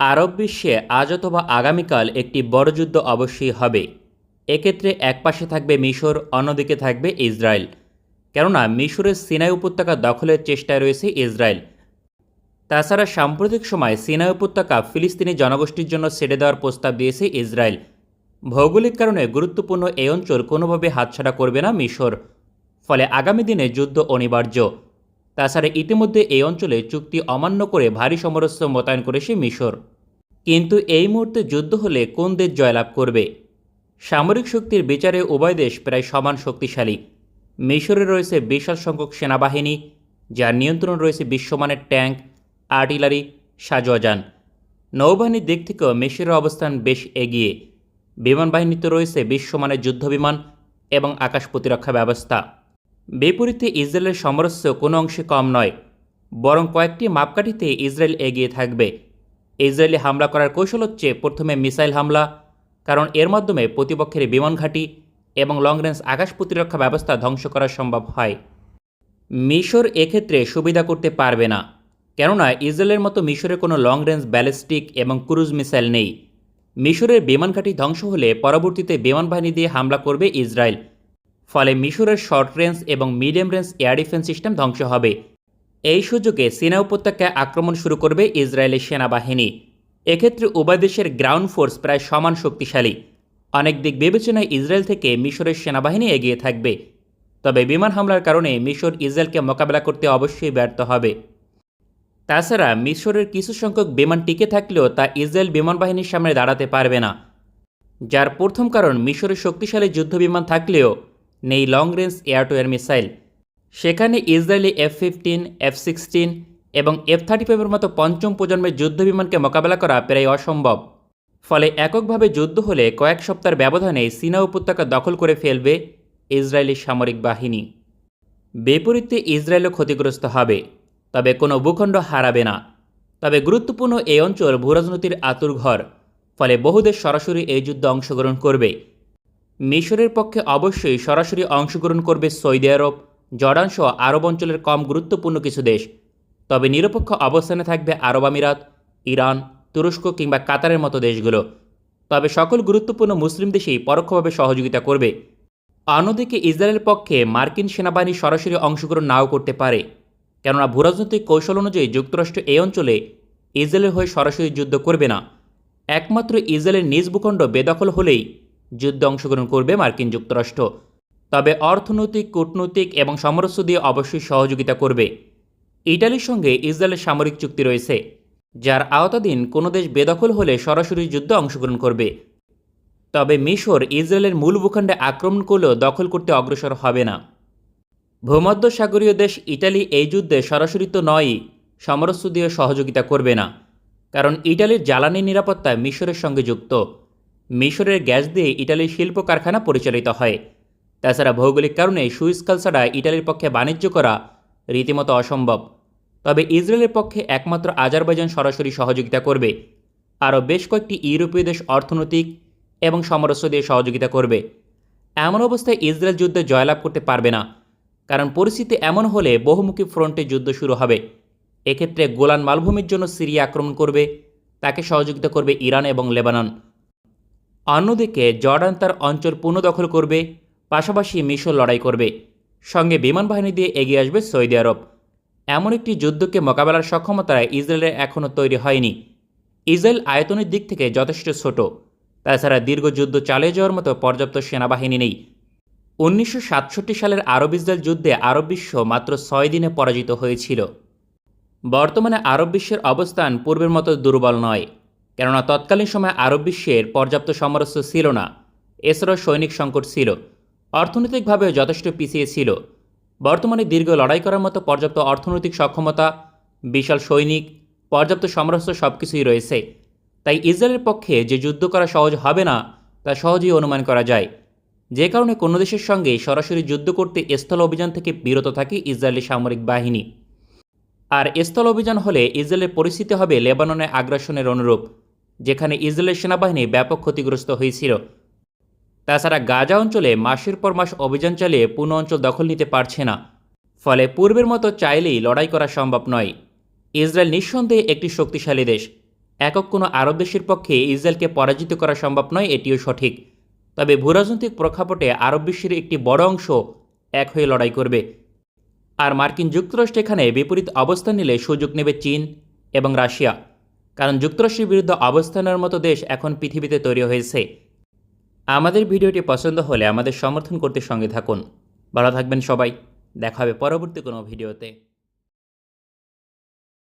আরব বিশ্বে আজ অথবা আগামীকাল একটি বড় যুদ্ধ অবশ্যই হবে। এক্ষেত্রে একপাশে থাকবে মিশর, অন্যদিকে থাকবে ইসরায়েল। কেননা, মিশরের সিনাই উপত্যকা দখলের চেষ্টায় রয়েছে ইসরায়েল। তাছাড়া সাম্প্রতিক সময় সিনাই উপত্যকা ফিলিস্তিনি জনগোষ্ঠীর জন্য ছেড়ে দেওয়ার প্রস্তাব দিয়েছে ইসরায়েল। ভৌগোলিক কারণে গুরুত্বপূর্ণ এই অঞ্চল কোনোভাবে হাতছাড়া করবে না মিশর। ফলে আগামী দিনে যুদ্ধ অনিবার্য। তাছাড়া ইতিমধ্যে এই অঞ্চলে চুক্তি অমান্য করে ভারী সমরস্য মোতায়েন করেছে মিশর। কিন্তু এই মুহূর্তে যুদ্ধ হলে কোন দেশ জয়লাভ করবে? সামরিক শক্তির বিচারে উভয় দেশ প্রায় সমান শক্তিশালী। মিশরে রয়েছে বিশাল সংখ্যক সেনাবাহিনী, যার নিয়ন্ত্রণ রয়েছে বিশ্বমানের ট্যাঙ্ক, আর্টিলারি, সাজোয়াজান। নৌবাহিনীর দিক থেকেও মিশরের অবস্থান বেশ এগিয়ে। বিমান বাহিনীতে রয়েছে বিশ্বমানের যুদ্ধবিমান এবং আকাশ প্রতিরক্ষা ব্যবস্থা। বিপরীতে ইসরায়েলের সমরস্য কোনো অংশে কম নয়, বরং কয়েকটি মাপকাঠিতে ইসরায়েল এগিয়ে থাকবে। ইসরায়েলি হামলা করার কৌশল হচ্ছে প্রথমে মিসাইল হামলা, কারণ এর মাধ্যমে প্রতিপক্ষের বিমান ঘাঁটি এবং লং রেঞ্জ আকাশ প্রতিরক্ষা ব্যবস্থা ধ্বংস করা সম্ভব হয়। মিশর এক্ষেত্রে সুবিধা করতে পারবে না, কেননা ইসরায়েলের মতো মিশরের কোনো লং রেঞ্জ ব্যালিস্টিক এবং ক্রুজ মিসাইল নেই। মিশরের বিমান ঘাঁটি ধ্বংস হলে পরবর্তীতে বিমান বাহিনী দিয়ে হামলা করবে ইসরায়েল। ফলে মিশরের শর্ট রেঞ্জ এবং medium range air defence system ধ্বংস হবে। এই সুযোগে সিনা উপত্যকায় আক্রমণ শুরু করবে ইসরায়েলি সেনাবাহিনী। এক্ষেত্রে উভয় দেশের গ্রাউন্ড ফোর্স প্রায় সমান শক্তিশালী। অনেক দিক বিবেচনায় ইসরায়েল থেকে মিশরের সেনাবাহিনী এগিয়ে থাকবে। তবে বিমান হামলার কারণে মিশর ইসরায়েলকে মোকাবেলা করতে অবশ্যই ব্যর্থ হবে। তাছাড়া মিশরের কিছু সংখ্যক বিমান টিকে থাকলেও তা ইসরায়েল বিমান বাহিনীর সামনে দাঁড়াতে পারবে না। যার প্রথম কারণ মিশরের শক্তিশালী যুদ্ধবিমান থাকলেও নেই long range air to air missile সেখানে Israeli F fifteen F sixteen এবং এফ থার্টি ফাইভের মতো পঞ্চম প্রজন্মের যুদ্ধবিমানকে মোকাবেলা করা প্রায় অসম্ভব। ফলে এককভাবে যুদ্ধ হলে কয়েক সপ্তাহের ব্যবধানে সিনা উপত্যকা দখল করে ফেলবে ইসরায়েলি সামরিক বাহিনী। বিপরীতে ইসরায়েলও ক্ষতিগ্রস্ত হবে, তবে কোনো ভূখণ্ড হারাবে না। তবে গুরুত্বপূর্ণ এই অঞ্চল ভূরাজনীতির আতুর ঘর ফলে বহু দেশ সরাসরি এই যুদ্ধে অংশগ্রহণ করবে। মিশরের পক্ষে অবশ্যই সরাসরি অংশগ্রহণ করবে সৌদি আরব, জর্ডান সহ আরব অঞ্চলের কম গুরুত্বপূর্ণ কিছু দেশ। তবে নিরপেক্ষ অবস্থানে থাকবে আরব আমিরাত, ইরান, তুরস্ক কিংবা কাতারের মতো দেশগুলো। তবে সকল গুরুত্বপূর্ণ মুসলিম দেশেই পরোক্ষভাবে সহযোগিতা করবে। অন্যদিকে ইসরায়েলের পক্ষে মার্কিন সেনাবাহিনী সরাসরি অংশগ্রহণ নাও করতে পারে। কেননা ভূরাজনৈতিক কৌশল অনুযায়ী যুক্তরাষ্ট্র এই অঞ্চলে ইসরায়েলের হয়ে সরাসরি যুদ্ধ করবে না। একমাত্র ইসরায়েলের নিজ ভূখণ্ড বেদখল হলেই যুদ্ধে অংশগ্রহণ করবে মার্কিন যুক্তরাষ্ট্র। তবে অর্থনৈতিক, কূটনৈতিক এবং সমরস্য দিয়ে অবশ্যই সহযোগিতা করবে। ইটালির সঙ্গে ইসরায়েলের সামরিক চুক্তি রয়েছে, যার আওতাধীন কোনো দেশ বেদখল হলে সরাসরি যুদ্ধে অংশগ্রহণ করবে। তবে মিশর ইসরায়েলের মূল ভূখণ্ডে আক্রমণ করলেও দখল করতে অগ্রসর হবে না। ভূমধ্যসাগরীয় দেশ ইটালি এই যুদ্ধে সরাসরি তো নয়ই সমরস্য দিয়ে সহযোগিতা করবে না, কারণ ইটালির জ্বালানি নিরাপত্তা মিশরের সঙ্গে যুক্ত। মিশরের গ্যাস দিয়ে ইটালির শিল্প কারখানা পরিচালিত হয়। তাছাড়া ভৌগোলিক কারণে সুইস কাল ছাড়া ইটালির পক্ষে বাণিজ্য করা রীতিমতো অসম্ভব। তবে ইসরায়েলের পক্ষে একমাত্র আজারবাইজান সরাসরি সহযোগিতা করবে। আরও বেশ কয়েকটি ইউরোপীয় দেশ অর্থনৈতিক এবং সমরস্য দিয়ে সহযোগিতা করবে। এমন অবস্থায় ইসরায়েল যুদ্ধে জয়লাভ করতে পারবে না। কারণ পরিস্থিতি এমন হলে বহুমুখী ফ্রন্টে যুদ্ধ শুরু হবে। এক্ষেত্রে গোলান মালভূমির জন্য সিরিয়া আক্রমণ করবে, তাকে সহযোগিতা করবে ইরান এবং লেবানন। অন্যদিকে জর্ডান তার অঞ্চল পুনঃদখল করবে, পাশাপাশি মিশর লড়াই করবে। সঙ্গে বিমান বাহিনী দিয়ে এগিয়ে আসবে সৌদি আরব। এমন একটি যুদ্ধকে মোকাবেলার সক্ষমতা ইসরায়েলের এখনও তৈরি হয়নি। ইসরায়েল আয়তনের দিক থেকে যথেষ্ট ছোট। তাছাড়া দীর্ঘ যুদ্ধ চালিয়ে যাওয়ার মতো পর্যাপ্ত সেনাবাহিনী নেই। উনিশশো সাতষট্টি সালের আরব ইসরায়েল যুদ্ধে আরব বিশ্ব মাত্র ছয় দিনে পরাজিত হয়েছিল। বর্তমানে আরব বিশ্বের অবস্থান পূর্বের মতো দুর্বল নয়। কেননা তৎকালীন সময় আরব বিশ্বের পর্যাপ্ত সমরস্য ছিল না। এছাড়াও সৈনিক সংকট ছিল। অর্থনৈতিকভাবেও যথেষ্ট পিছিয়ে ছিল। বর্তমানে দীর্ঘ লড়াই করার মতো পর্যাপ্ত অর্থনৈতিক সক্ষমতা, বিশাল সৈনিক, পর্যাপ্ত সমরস্য সব কিছুই রয়েছে। তাই ইসরায়েলের পক্ষে যে যুদ্ধ করা সহজ হবে না, তা সহজেই অনুমান করা যায়। যে কারণে কোনো দেশের সঙ্গে সরাসরি যুদ্ধ করতে স্থল অভিযান থেকে বিরত থাকে ইসরায়েলি সামরিক বাহিনী। আর স্থল অভিযান হলে ইসরায়েলের পরিস্থিতি হবে লেবাননে আগ্রাসনের অনুরূপ। যেখানে ইসরায়েলের সেনাবাহিনী ব্যাপক ক্ষতিগ্রস্ত হয়েছিল। তাছাড়া গাজা অঞ্চলে মাসের পর মাস অভিযান চালিয়ে পুনঃ অঞ্চল দখল নিতে পারছে না। ফলে পূর্বের মতো চাইলেই লড়াই করা সম্ভব নয়। ইসরায়েল নিঃসন্দেহে একটি শক্তিশালী দেশ। একক কোনো আরব দেশের পক্ষে ইসরায়েলকে পরাজিত করা সম্ভব নয়, এটিও সঠিক। তবে ভূরাজনৈতিক প্রেক্ষাপটে আরব বিশ্বের একটি বড় অংশ এক হয়ে লড়াই করবে। আর মার্কিন যুক্তরাষ্ট্র এখানে বিপরীত অবস্থান নিলে সুযোগ নেবে চীন এবং রাশিয়া। কারণ যুক্তরাষ্ট্রের বিরুদ্ধে অবস্থানের মতো দেশ এখন পৃথিবীতে তৈরি হয়েছে। আমাদের ভিডিওটি পছন্দ হলে আমাদের সমর্থন করতে সঙ্গে থাকুন। ভালো থাকবেন সবাই। দেখা হবে পরবর্তী কোনো ভিডিওতে।